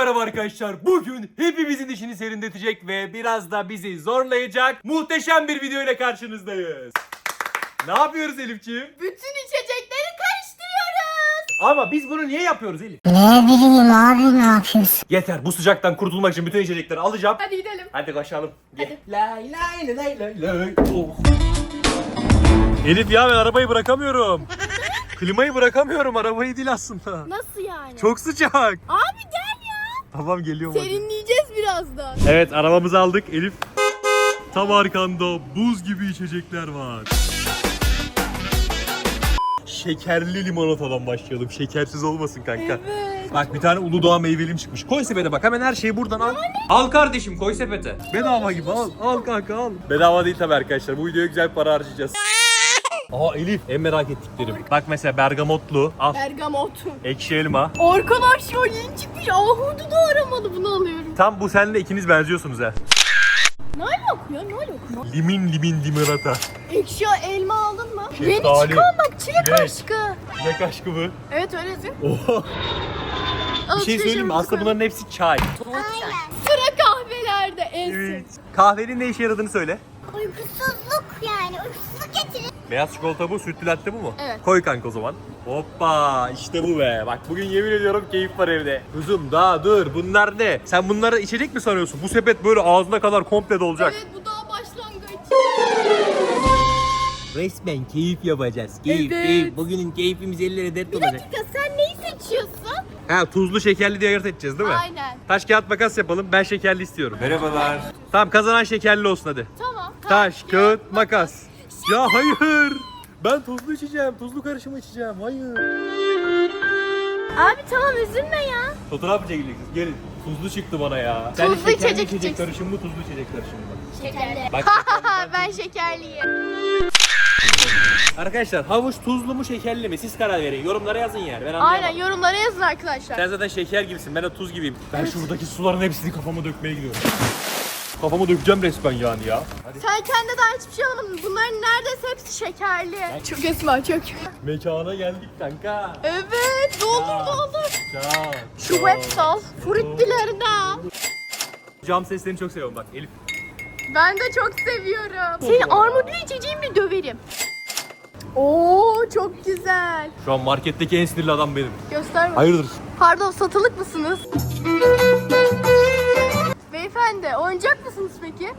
merhaba arkadaşlar. Bugün hepimizin işini serinletecek ve biraz da bizi zorlayacak muhteşem bir video ile karşınızdayız. Ne yapıyoruz Elifciğim? Bütün içecekleri karıştırıyoruz. Ama biz bunu niye yapıyoruz Elif? Ne bileyim abi ne yapıyorsun? Yeter bu sıcaktan kurtulmak için bütün içecekleri alacağım. Hadi gidelim. Hadi koşalım. Gel. Hadi. Lay lay lay lay lay. Oh. Elif ya ben arabayı bırakamıyorum. Klimayı bırakamıyorum arabayı değil aslında. Nasıl yani? Çok sıcak. Abi gel. Tamam geliyorum hadi. Serinleyeceğiz birazdan. Evet arabamızı aldık Elif. Tam arkanda buz gibi içecekler var. Şekerli limonatadan başlayalım. Şekersiz olmasın kanka. Evet. Bak bir tane Uludağ meyvelim çıkmış. Koy sepete bak hemen her şeyi buradan al. Al kardeşim koy sepete. Bedava gibi al. Al kanka al. Bedava değil tabii arkadaşlar. Bu videoya güzel para harcayacağız. Aa Elif en merak ettiklerim. Bak mesela bergamotlu. Al. Bergamot. Ekşi elma. Arkadaş ya yeni çıkmış. Ahudu da aramalı bunu alıyorum. Tam bu senle ikiniz benziyorsunuz ha. Ne alaka ya ne alaka? Limin limin limonata. Ekşi elma aldın mı? Şeftali, Yeni çıkan bak çilek çilek. aşkı. Ne aşkı bu? Evet öyle yazıyor. Oha. Bir şey söyleyeyim mi? Aslında bunların hepsi çay. Sıra kahvelerde en Evet. evet. Kahvenin ne işe yaradığını söyle. Uykusuzluk yani uykusuzluk. Beyaz çikolata bu, sütlü latte bu mu? Evet. Koy kanka o zaman. Hoppa işte bu be. Bak bugün yemin ediyorum keyif var evde. Kızım daha dur bunlar ne? Sen bunları içecek mi sanıyorsun? Bu sepet böyle ağzına kadar komple dolacak. Evet bu daha başlangıç. Resmen keyif yapacağız. Keyif, Evet. keyif. Bugünün keyfimiz ellere dert Bir dakika sen neyi seçiyorsun? Ha tuzlu şekerli diye ayırt edeceğiz değil mi? Aynen. Taş kağıt makas yapalım. Ben şekerli istiyorum. Merhabalar. Tamam kazanan şekerli olsun hadi. Tamam. Taş, kağıt, makas. Ya hayır. Ben tuzlu içeceğim. Tuzlu karışımı içeceğim. Hayır. Abi tamam üzülme ya. Fotoğraf çekeceksiniz? Gelin. Tuzlu çıktı bana ya. Tuzlu şekerli içecek içecek içeceksin. karışımı mı tuzlu içecek karışımı mı? Şekerli. Bak ben şekerliyim. Arkadaşlar havuç tuzlu mu şekerli mi? Siz karar verin. Yorumlara yazın yani. Ben anlayamam. Aynen yorumlara yazın arkadaşlar. Sen zaten şeker gibisin. Ben de tuz gibiyim. Ben şuradaki suların hepsini kafama dökmeye gidiyorum. Kafama dökeceğim resmen yani ya. Hadi. Sen kendine daha hiçbir şey alamadın. Bunların neredeyse hepsi şekerli. Çok Esma çok. Mekana geldik kanka. Evet doldur doldur. Çak. Şu web al. Fruittilerini al. Cam seslerini çok seviyorum bak Elif. Ben de çok seviyorum. Seni armutlu içeceğimle döverim. Oo çok güzel. Şu an marketteki en sinirli adam benim. Göster. Hayırdır? Pardon satılık mısınız? Beyefendi oyuncak mısınız peki?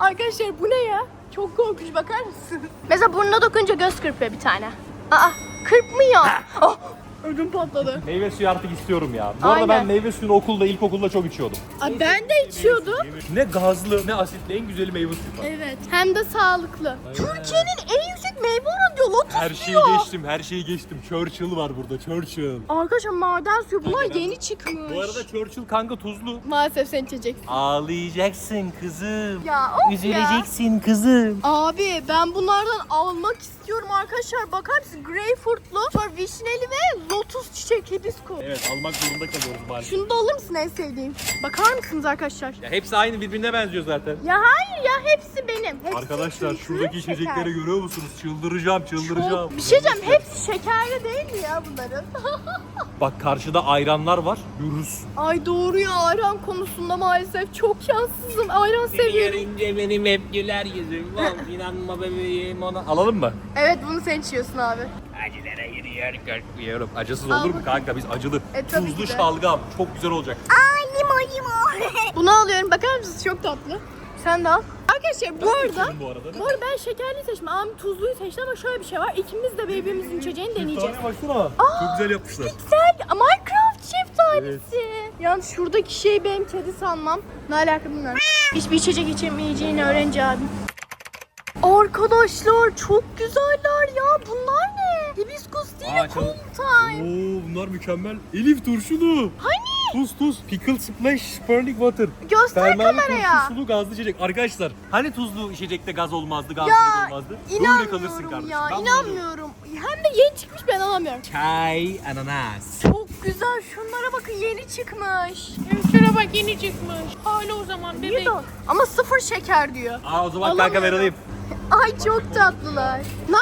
Arkadaşlar bu ne ya? Çok korkunç bakar mısınız? Mesela burnuna dokununca göz kırpıyor bir tane. Aa kırpmıyor. oh, ödüm patladı. Meyve suyu artık istiyorum ya. Bu arada ben meyve suyunu okulda, ilkokulda çok içiyordum. Aa, ben de içiyordum. Ne gazlı ne asitli en güzeli meyve suyu var. Evet. Hem de sağlıklı. Türkiye'nin en yüksek meyve oranı diyor. Lotus Her şeyi diyor. geçtim, her şeyi geçtim. Churchill var burada, Churchill. Arkadaşlar maden suyu bunlar yeni çıkmış. Bu arada Churchill kanka tuzlu. Maalesef sen içeceksin. Ağlayacaksın kızım. Ya of. Üzüleceksin kızım. Abi ben bunlardan almak istiyorum arkadaşlar. Bakar mısın? Greyfurtlu, sonra vişneli ve lotus çiçek hibiskus. Evet, almak zorunda kalıyoruz maalesef. Şunu da alır mısın en sevdiğim? Bakar mısınız arkadaşlar? Ya hepsi aynı birbirine benziyor zaten. Ya hayır ya hepsi benim. Hepsi Arkadaşlar çünkü şuradaki şeker. içecekleri görüyor musunuz? Çıldıracağım, çıldıracağım. Çok- Bir şey diyeceğim hepsi şekerli değil mi ya bunların? Bak karşıda ayranlar var. Görürsün. Ay doğru ya ayran konusunda maalesef çok şanssızım. Ayran seviyorum. Görünce benim hep güler yüzüm. Val inanma bebeğim ona. Alalım mı? Evet bunu sen içiyorsun abi. Acılara yürüyor korkmuyorum. Acısız olur mu kanka? Biz acılı. E, tabii Tuzlu ki de. şalgam. Çok güzel olacak. Aa limon limon. Bunu alıyorum. Bakar mısınız? Çok tatlı. Sen de al. Arkadaşlar bu arada bu arada. Bu arada ben şekerli seçtim. Abim tuzluyu seçti ama şöyle bir şey var. İkimiz de birbirimizin içeceğini deneyeceğiz. Baksana. Çok güzel yapmışlar. Güzel. Minecraft şeftalisi. Yalnız şuradaki şey benim kedi sanmam. Ne alaka bilmiyorum. Hiçbir içecek içemeyeceğini öğrenci abim. Arkadaşlar çok güzeller ya. Bunlar ne? Hibiskus değil Aa, de çok- cool time. Oo bunlar mükemmel. Elif turşulu. Hani? Tuz tuz. Pickle splash sparkling water. Göster Fermuarlı kameraya. turşu sulu gazlı içecek. Arkadaşlar hani tuzlu içecekte gaz olmazdı, gaz Ya olmazdı? Böyle kalırsın inanmıyorum kardeşim. ya. Ben bunu alıyorum. inanmıyorum. Hem de yeni çıkmış ben alamıyorum. Çay, ananas. Çok güzel. Şunlara bakın yeni çıkmış. Şuna bak yeni çıkmış. Hala o zaman bebek. de- Ama sıfır şeker diyor. Aa o zaman kanka ben Alamıyorum. alayım. Ay çok tatlılar. Ne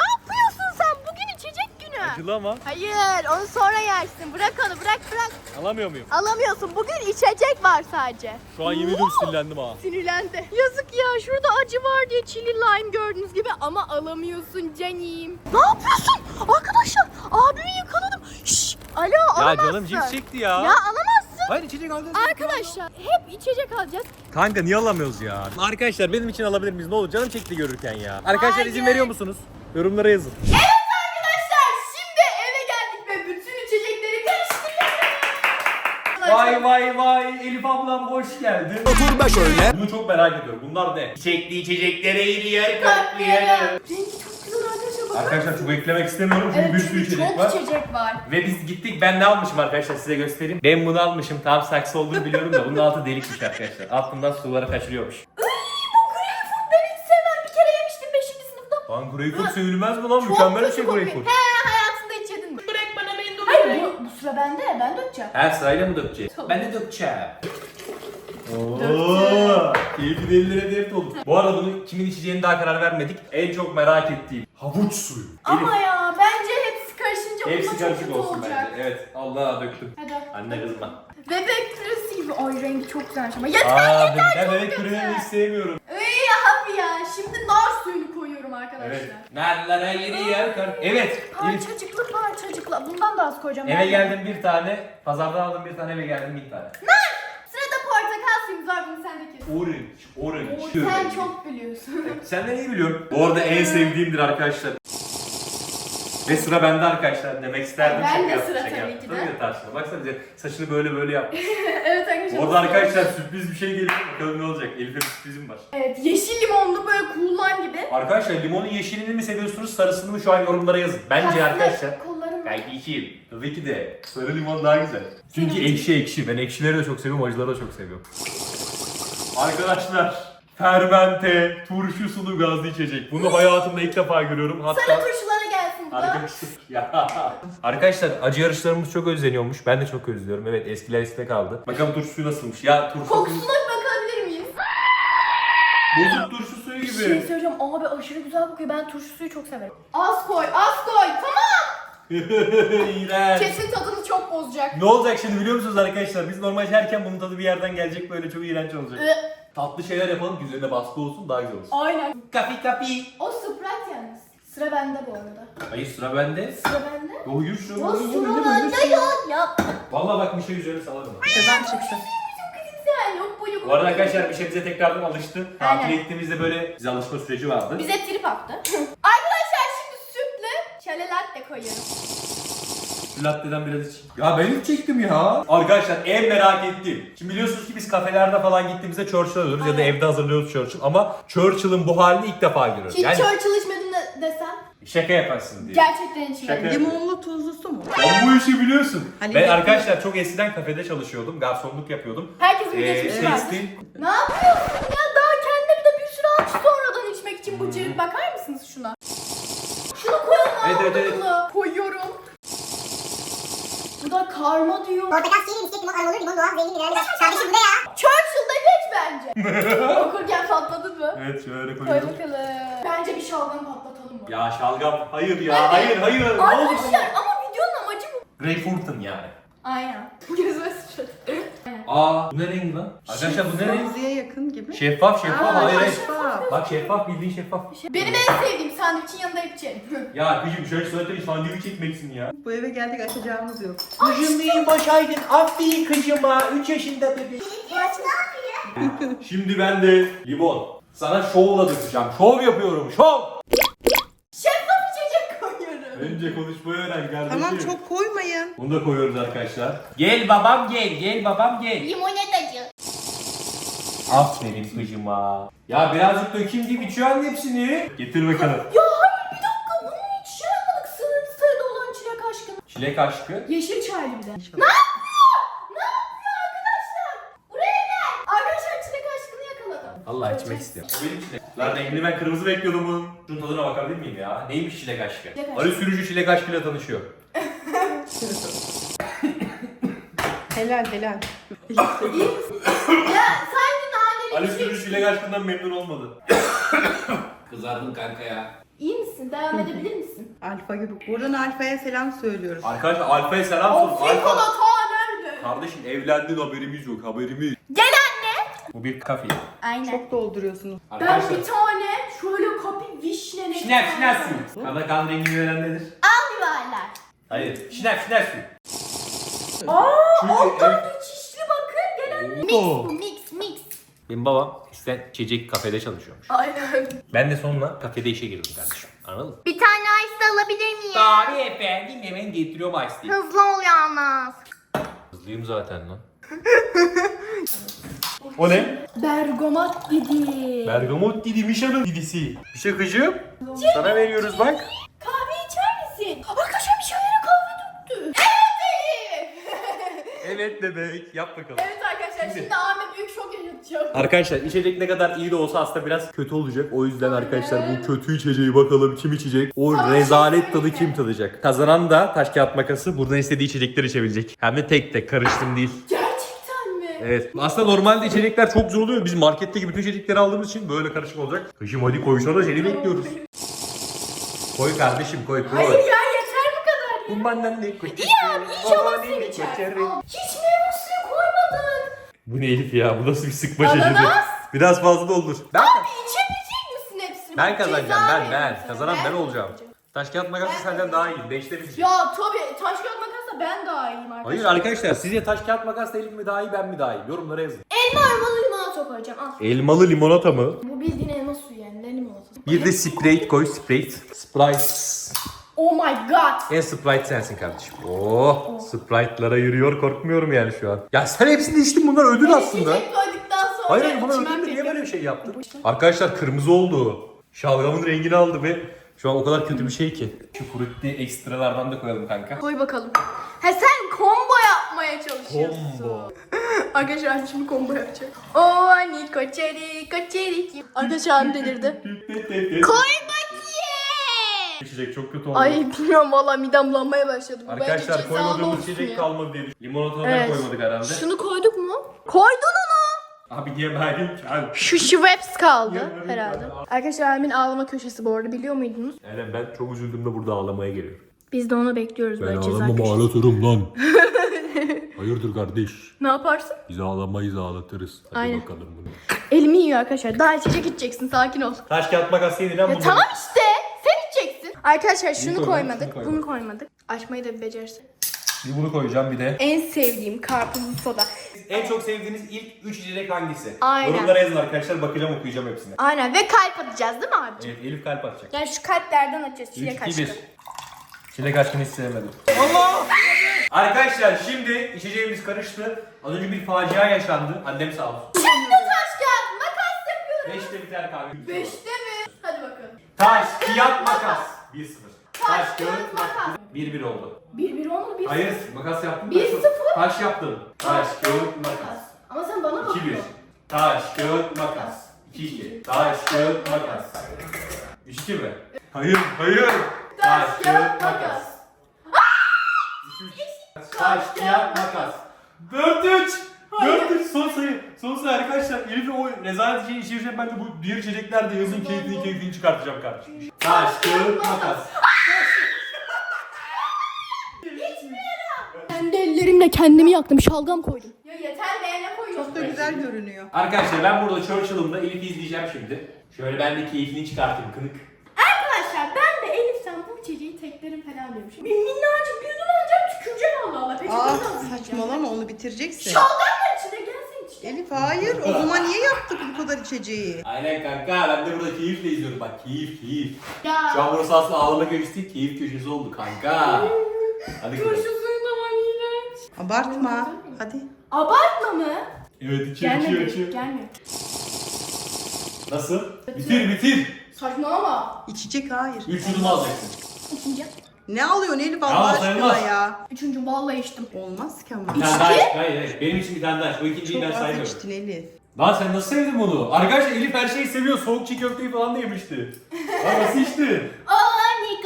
Acılı ama. Hayır onu sonra yersin. Bırak onu bırak bırak. Alamıyor muyum? Alamıyorsun. Bugün içecek var sadece. Şu an yemin ediyorum sinirlendim ha. Sinirlendi. Yazık ya şurada acı var diye chili lime gördüğünüz gibi ama alamıyorsun canim. Ne yapıyorsun? Arkadaşlar abimi yakaladım. Şşş. Alo Ya alamazsın. canım cips çekti ya. Ya alamazsın. Hayır içecek alacağız. Arkadaşlar hep içecek alacağız. Kanka niye alamıyoruz ya? Arkadaşlar benim için alabilir miyiz? Ne olur canım çekti görürken ya. Arkadaşlar izin Hayır. veriyor musunuz? Yorumlara yazın. Arkadaşlar şimdi eve geldik ve bütün içecekleri karıştırıyoruz. Vay vay vay Elif ablam hoş geldin. Otur be şöyle. Bunu çok merak ediyorum. Bunlar ne? Çekli içeceklere yer Katlayalım. Rengi çok güzel arkadaşlar bakar Arkadaşlar çok eklemek istemiyorum çünkü Evet bir sürü içecek çok var. içecek var. Ve biz gittik ben ne almışım arkadaşlar size göstereyim. Ben bunu almışım tam saksı olduğunu biliyorum da bunun altı delikmiş arkadaşlar. Altından suları kaçırıyormuş. Ben hiç sevmem. Bir kere yemiştim 5. sınıfta. Lan greyfurt sevilmez mi lan? Çok Mükemmel bir şey greyfurt. He hayatında hiç yedin mi? Bırak bana ben Hayır dokunayım. bu, bu sıra bende ben dökeceğim. Her sırayla mı dökeceğiz? Tabii. Ben de dökeceğim. Ooo, keyifli delilere dert olduk. Bu arada bunu kimin içeceğini daha karar vermedik. En çok merak ettiğim havuç suyu. Ama ya bence hepsi karışınca Hepsi bununla çok karışık kötü olsun olacak. bence. Evet, Allah döktüm. Hadi. Anne kızma. Bebek püresi gibi. Ay rengi çok güzelmiş ama yeter Aa, yeter ben çok bebek püreni hiç sevmiyorum. Iy abi ya şimdi nar suyunu koyuyorum arkadaşlar. Evet. Nerelere yürüyor kar. Evet. Elif, Parçacıklı parçacıklı. Bundan da az koyacağım. Eve geldim bir tane, pazardan aldım bir tane, eve geldim bir tane. Sırada portakal suyumuz var bunu sen de kes. Orange, orange. Sen çok biliyorsun. Sen de iyi biliyorsun. Bu arada en sevdiğimdir arkadaşlar. Ve sıra bende arkadaşlar demek isterdim. Ben Şaka de yaptım, sıra şaka tabii yaptım. ki de. Tabii tartışma. Baksana bize saçını böyle böyle yaptı. evet arkadaşlar. Orada arkadaşlar sürpriz bir şey geliyor. Bakalım ne olacak. Elif'e bir sürprizim var. Evet yeşil limonlu böyle kullan gibi. Arkadaşlar limonun yeşilini mi seviyorsunuz sarısını mı şu an yorumlara yazın. Bence Aslında arkadaşlar. Kollarım Belki iki. Tabii ki de. Sarı limon daha güzel. Çünkü ekşi ekşi. Ben ekşileri de çok seviyorum, acıları da çok seviyorum. Arkadaşlar. Fermente, turşu sulu gazlı içecek. Bunu hayatımda ilk defa görüyorum. Sarı Hatta bu da. Arkadaşlar ya. Arkadaşlar acı yarışlarımız çok özleniyormuş. Ben de çok özlüyorum. Evet eskiler eskide kaldı. Bakalım turşu suyu nasılmış? Ya turşu suyu Kokusuna bakabilir miyiz? bozuk turşu suyu Bir şey gibi. söyleyeceğim abi aşırı güzel kokuyor. Ben turşu suyu çok severim. Az koy, az koy. Tamam. İğrenç. Kesin tadını çok bozacak. Ne olacak şimdi biliyor musunuz arkadaşlar? Biz normal yerken bunun tadı bir yerden gelecek böyle çok iğrenç olacak. Ee, Tatlı şeyler yapalım üzerine baskı olsun daha güzel olsun. Aynen. Kapi kapi. O yalnız. Sıra bende bu arada. Hayır sıra bende. Sıra bende. Yo yürü şu. O sıra bende ya. Ya. Valla bak bir şey üzerine salarım. Sezen çıksın. Güzel yok bu yok. Bu arada arkadaşlar bir şey bize tekrardan alıştı. Aynen. Tatile gittiğimizde böyle bize alışma süreci vardı. Bize trip attı. Arkadaşlar şimdi sütle şale latte koyuyorum. Latte'den biraz iç. Ya ben hiç çektim ya. Arkadaşlar en merak ettiğim. Şimdi biliyorsunuz ki biz kafelerde falan gittiğimizde Churchill alıyoruz ya da evde hazırlıyoruz Churchill. Ama Churchill'ın bu halini ilk defa görüyoruz. Hiç Yani Churchill içmedin de desem. şaka yaparsın diye. Gerçekten. Şaka. Limonlu tuzlusu mu? Ben bu işi biliyorsun. Hani ben ne- arkadaşlar çok eskiden kafede çalışıyordum. Garsonluk yapıyordum. Herkesin bir Ee, geçmişi var. tekstil. Ne yapıyorsun ya? Daha kendine bir de bir sürü aç sonradan içmek için bu cırık. Bakar mısınız şuna? Şunu koyalım Evet, evet, evet. evet. Koyuyorum. Bu da karma diyor. Portakal suyu, misket, limon, aromalı, limon, doğal, zengin, minerali. Kardeşim bu ne ya? Geç bence. Okurken patladın mı? Evet şöyle Koy bakalım. Bence bir şalgam patlatalım mı? Ya şalgam. Hayır ya. Hayır hayır. Ne oldu Arkadaşlar ama videonun amacı bu. Greyfurt'un yani. Aynen. Gözüme sıçradı. Aa bu ne rengi lan? Arkadaşlar bu ne renk? Kırmızıya yakın gibi. Şeffaf şeffaf. Aa, hayır hayır. şeffaf. Bak şeffaf bildiğin şeffaf. Benim en sevdiğim sandviçin yanında içerim. Ya kızım şöyle söyle sandviç çekmeksin ya. Bu eve geldik açacağımız yok. Kızım neyin başaydın? Aferin kızıma. 3 yaşında bebek. Yaş ne yapıyor? Şimdi ben de limon. Sana şovla dökeceğim. Şov yapıyorum. Şov. Şeffaf içecek koyuyorum. Önce konuşmayı öğren kardeşim. Tamam çok koymayın. Bunu da koyuyoruz arkadaşlar. Gel babam gel. Gel babam gel. Limonet acı. Aferin kızıma. Ya birazcık dökeyim deyip içiyorsun hepsini. Getir bakalım. Ya hayır bir dakika bunun hiç şey yapmadık. Sınırlı sayıda olan çilek aşkını. Çilek aşkı. Yeşil çaylı bir de. Ne yapıyor? Ne yapıyor arkadaşlar? Buraya gel. Arkadaşlar çilek aşkını Allah içmek istiyorum. Lan rengini ben kırmızı bekliyordum bunun. Şunun tadına bakabilir miyim ya? Neymiş çilek aşkı? Çilek aşkı. Ali sürücü çilek aşkıyla tanışıyor. Helal helal. ya sanki Ali şey. sürücü çilek aşkından memnun olmadı. Kızardın kanka ya. İyi misin? Devam edebilir misin? Alfa gibi. Buradan Alfa'ya selam söylüyoruz. Arkadaşlar Alfa'ya selam olsun. Alfa. frikolata nerede? Kardeşim evlendin haberimiz yok haberimiz. Gel. Bu bir kafe. Aynen. Çok dolduruyorsunuz. Ben bir tane şöyle kapı vişneli. Şinef şinef su. Kana kan rengini veren nedir? Al yuvarlar. Hayır. Şinef şinef su. Aa, Çünkü alttan geçişli bakın. Gel anne. Mix bu mix mix. Benim babam eskiden içecek kafede çalışıyormuş. Aynen. Ben de sonra kafede işe girdim kardeşim. Anladın mı? Bir tane ice alabilir miyim? Tabii efendim hemen getiriyorum ice. Hızlı ol yalnız. Hızlıyım zaten lan. o ne? Bergamat dedi. Bergamot Didi Mişa'nın didisi. Mişa kızım. Sana veriyoruz bak. Kahve içer misin? Arkadaşlar bir şeylere kahve döktü. Evet Evet bebek yap bakalım. Evet arkadaşlar şimdi Ahmet büyük şok yaşatacak. Arkadaşlar içecek ne kadar iyi de olsa aslında biraz kötü olacak. O yüzden arkadaşlar bu kötü içeceği bakalım kim içecek. O rezalet tadı kim tadacak. Kazanan da taş kağıt makası buradan istediği içecekleri içebilecek. Hem de tek tek karıştım değil. Evet. Aslında normalde içecekler çok zor oluyor. Biz marketteki bütün içecekleri aldığımız için böyle karışık olacak. Kışım hadi koysana seni bekliyoruz. Koy kardeşim koy koy. Hayır ya yeter bu kadar ya. Bu benden ne koy. Ya inşallah sen içersin. Aa, Hiç meyve suyu koymadın. Bu ne Elif ya? Bu nasıl bir sıkma Ananas. çeşidi? Biraz fazla da olur. Ben, Abi içebilecek misin hepsini? ben kazanacağım ben ben. Kazanan ben olacağım. Taş kağıt makası Ben senden daha iyi. Değiştirelim. Ya tabii taş kağıt ben daha iyiyim arkadaşlar. Hayır arkadaşlar sizce taş kağıt makasla Elif mi daha iyi ben mi daha iyi? Yorumlara yazın. Elma elmalı limonata koyacağım al. Elmalı limonata mı? Bu bildiğin elma suyu yani ne limonatası. Bir de Sprite koy Sprite. Sprite. Oh my god. En Sprite sensin kardeşim. Oh, Sprite'lara yürüyor korkmuyorum yani şu an. Ya sen hepsini içtin bunlar ödül aslında. İçecek koyduktan sonra Hayır hayır buna içmem ödül de niye böyle bir şey yaptın? Arkadaşlar kırmızı oldu. Şalgamın rengini aldı ve şu an o kadar kötü bir şey ki. Şu frutti ekstralardan da koyalım kanka. Koy bakalım. Ha sen combo yapmaya çalışıyorsun. Combo. Arkadaşlar şimdi combo yapacak. O ani koçeri koçeri. Arkadaşlar abi delirdi. Koy bakayım. İçecek çok kötü oldu. Ay bilmiyorum valla midem bulanmaya başladı. Bu bence Arkadaşlar cezalı koymadığımız olsun içecek ya. kalmadı diye düşünüyorum. Limonatadan Evet. koymadık herhalde. Şunu koyduk mu? Koydun onu. Abi diye ben gel. Şu Schweppes kaldı Ya, herhalde. Arkadaşlar Abimin ağlama köşesi bu arada biliyor muydunuz? Aynen ben çok üzüldüm de burada ağlamaya geliyorum. Biz de onu bekliyoruz Ben böyle ceza ağlamam köşesi. ağlatırım lan. Hayırdır kardeş? Ne yaparsın? Biz ağlamayız ağlatırız. Hadi Aynen. bakalım bunu. Elimi yiyor arkadaşlar. Daha içecek içeceksin sakin ol. Taş kağıt makas yedi lan Ya bunu. tamam işte. Sen içeceksin. Arkadaşlar şunu koymadık, koymadık. şunu koymadık. Bunu koymadık. Açmayı da bir becersin. Bir bunu koyacağım bir de. En sevdiğim karpuzlu soda. En çok sevdiğiniz ilk 3 içecek hangisi? Aynen. Yorumlara yazın arkadaşlar bakacağım okuyacağım hepsini. Aynen ve kalp atacağız değil mi abicim? Evet Elif kalp atacak. Yani şu kalplerden atacağız 3, çilek 2, aşkı. 1. Çilek aşkını hiç sevmedim. Allah! Arkadaşlar şimdi içeceğimiz karıştı. Az önce bir facia yaşandı. Annem sağ olsun. Şimdi taş kağıt makas yapıyorum. 5'te biter kahve. Beşte mi? Hadi bakalım. Taş, kağıt, makas. 1-0. Taş, kağıt, makas. 1-1 oldu. Bir bir olmadı bir Hayır, makas yaptım. Bir taş- sıfır. Taş yaptım. Taş, kağıt, makas. Ama sen bana 2-1. bakıyorsun. Taş, kağıt, makas. 2-2. Taş, kağıt, makas. 3-2 mi? Hayır, hayır. Taş, kağıt, makas. Taş, kağıt, makas. 4-3. 4-3 son sayı. Son sayı arkadaşlar. Elif'le o rezalet şeyi içireceğim. Ben de bu diğer içecekler de yazın keyfini keyfini çıkartacağım kardeşim. Taş, kağıt, makas. Ellerimle kendimi yaktım. Şalgam koydum. Ya yeter be ne koyuyorsun? Çok da güzel görünüyor. Arkadaşlar ben burada Churchill'ımda Elif'i izleyeceğim şimdi. Şöyle ben de keyfini çıkartayım kınık. Arkadaşlar ben de Elif sen bu içeceği teklerim falan diyormuş. Bir minnacık bir yudum alacağım tüküreceğim Allah Allah. Peki Aa saçmalama onu bitireceksin. Şalgam var içinde gelsin içine. Elif hayır o zaman niye yaptık bu kadar içeceği? Aynen kanka ben de burada keyifle izliyorum bak keyif keyif. Ya. Şu an burası aslında ağlama köşesi değil keyif köşesi oldu kanka. Hadi Turşu Abartma. Hadi. Abartma mı? Evet içiyor Gelmedi. içiyor. Gelmiyor. Nasıl? Bitir bitir. Saçmalama. İçecek hayır. 3 yudum alacaksın. İkinci. Ne alıyorsun Elif Ya, Allah aşkına sayılmaz. ya? Üçüncü vallahi içtim. Olmaz ki ama. Bir tane daha iç. Hayır hayır. Benim için bir tane daha iç. O ikinciyi Çok ben az saymıyorum. içtin Elif. Lan sen nasıl sevdin bunu? Arkadaşlar Elif her şeyi seviyor. Soğuk çiğ köfteyi falan da yemişti. Lan nasıl içtin? Aa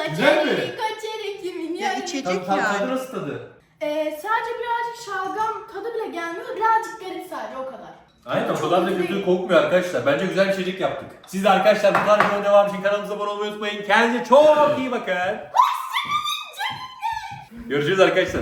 Güzel mi? Niko çeri kimin Ya yani? içecek Tadı, tadı, tadı yani. nasıl tadı? Ee, sadece birazcık şalgam tadı bile gelmiyor. Birazcık garip sadece o kadar. Aynen o kadar da kötü kokmuyor arkadaşlar. Bence güzel bir içecek yaptık. Siz de arkadaşlar bu tarz videoların devamı için kanalımıza abone olmayı unutmayın. Kendinize çok iyi bakın. Görüşürüz arkadaşlar.